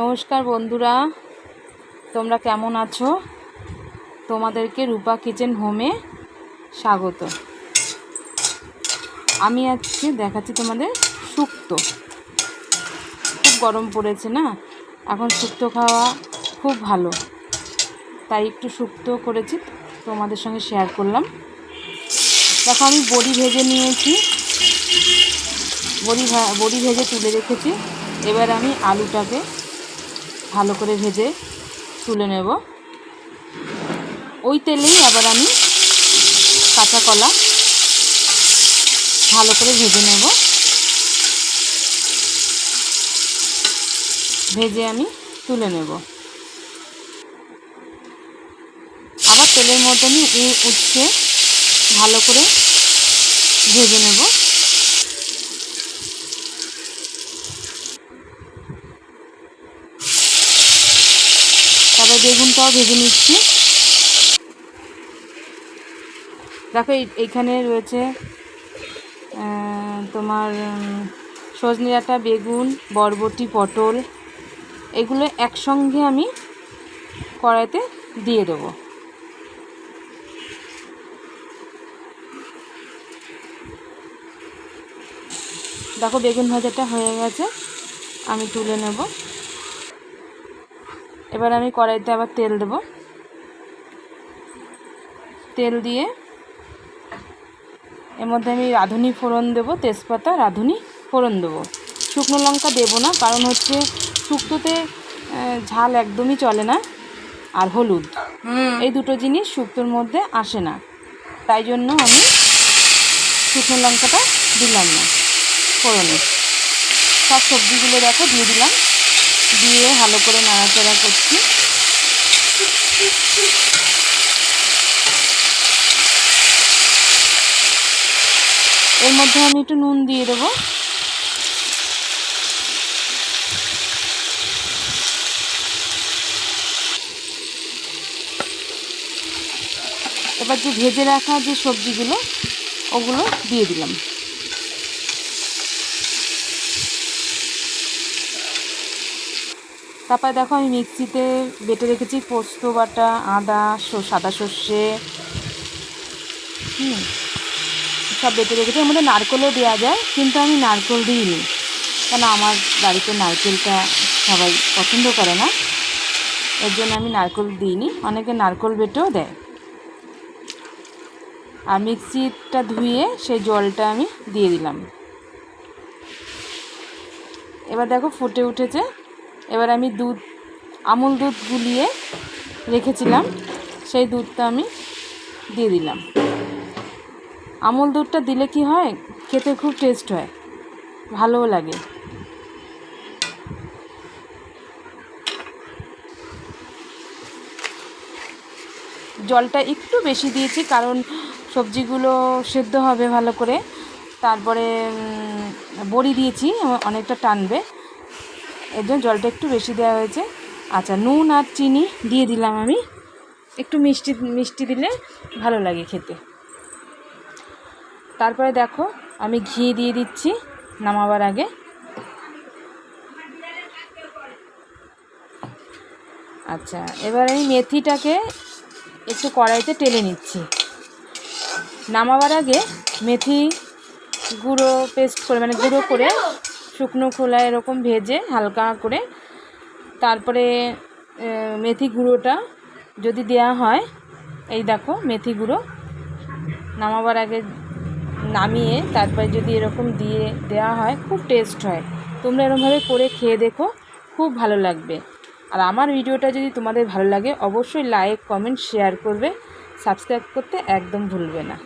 নমস্কার বন্ধুরা। তোমরা কেমন আছো? তোমাদেরকে রূপা কিচেন হোমে স্বাগত। আমি আজকে দেখাচ্ছি তোমাদের শুক্তো। খুব গরম পড়েছে না? এখন শুক্তো খাওয়া খুব ভালো। তাই একটু শুক্তো করেছি, তোমাদের সঙ্গে শেয়ার করলাম। দেখো, আমি বড়ি ভেজে নিয়েছি। বড়ি বড়ি ভেজে তুলে রেখেছি। এবার আমি আলুটাকে ভালো করে ভেজে তুলে নেব। ওই তেলেই আবার আমি কাঁচা কলা ভালো করে ভেজে নেব। ভেজে আমি তুলে নেব। আবার তেলের আমি উ- উচ্ছে ভালো করে ভেজে নেব। বেগুনটাও ভেজে নিচ্ছি। দেখো এই- এইখানে রয়েছে তোমার সজনে ডাঁটা বেগুন, বরবটি, পটল, এগুলো একসঙ্গে আমি কড়াইতে দিয়ে দেবো। দেখো বেগুন ভাজাটা হয়ে গেছে, আমি তুলে নেব। এবার আমি কড়াইতে আবার তেল দেব। তেল দিয়ে এর মধ্যে আমি রাঁধুনি ফোড়ন দেবো তেজপাতা রাঁধুনি ফোড়ন দেবো। শুকনো লঙ্কা দেবো না কারণ হচ্ছে শুক্তোতে ঝাল একদমই চলে না আর হলুদ। এই দুটো জিনিস শুক্তোর মধ্যে আসে না। তাই জন্য আমি শুকনো লঙ্কাটা দিলাম না ফোড়নে। সব সবজিগুলো দেখো দিয়ে দিলাম। দিয়ে ভালো করে নাড়াচাড়া করছি। এর মধ্যে আমি একটু নুন দিয়ে দেবো। এবার যে ভেজে রাখা যে সবজিগুলো, ওগুলো দিয়ে দিলাম। তারপরে দেখো আমি মিক্সিতে বেটে রেখেছি পোস্ত, বাটা, আদা সাদা সর্ষে, হুম, সব বেটে রেখেছি। আমাদের নারকেলও দেওয়া যায়, কিন্তু আমি নারকেল দিইনি। কেন আমার বাড়িতে নারকেলটা সবাই পছন্দ করে না। এর জন্য আমি নারকেল দিইনি। অনেকে নারকেল বেটেও দেয়। আর মিক্সিটা ধুয়ে সেই জলটা আমি দিয়ে দিলাম। এবার দেখো ফুটে উঠেছে। এবার আমি দুধ, আমুল দুধ গুলিয়ে রেখেছিলাম। সেই দুধটা আমি দিয়ে দিলাম। আমুল দুধটা দিলে কি হয়? খেতে খুব টেস্ট হয়। ভালোও লাগে। জলটা একটু বেশি দিয়েছি কারণ সবজিগুলো সেদ্ধ হবে ভালো করে। তারপরে বড়ি দিয়েছি, অনেকটা টানবে। এর জন্য জলটা একটু বেশি দেওয়া হয়েছে। আচ্ছা নুন আর চিনি দিয়ে দিলাম আমি। একটু মিষ্টি মিষ্টি দিলে ভালো লাগে খেতে। তারপরে দেখো, আমি ঘি দিয়ে দিচ্ছি নামাবার আগে। আচ্ছা এবার আমি মেথিটাকে একটু কড়াইতে টেলে নিচ্ছি। নামাবার আগে মেথি গুঁড়ো পেস্ট করে মানে গুঁড়ো করে শুকনো খোলা এরকম ভেজে হালকা করে তারপরে মেথি গুঁড়োটা যদি দেয়া হয়, এই দেখো মেথি গুঁড়ো নামাবার আগে নামিয়ে তারপরে যদি এরকম দিয়ে দেওয়া হয়, খুব টেস্ট হয়। তোমরা এরকমভাবে করে খেয়ে দেখো, খুব ভালো লাগবে। আর আমার ভিডিওটা যদি তোমাদের ভালো লাগে, অবশ্যই লাইক কমেন্ট শেয়ার করবে। সাবস্ক্রাইব করতে একদম ভুলবে না।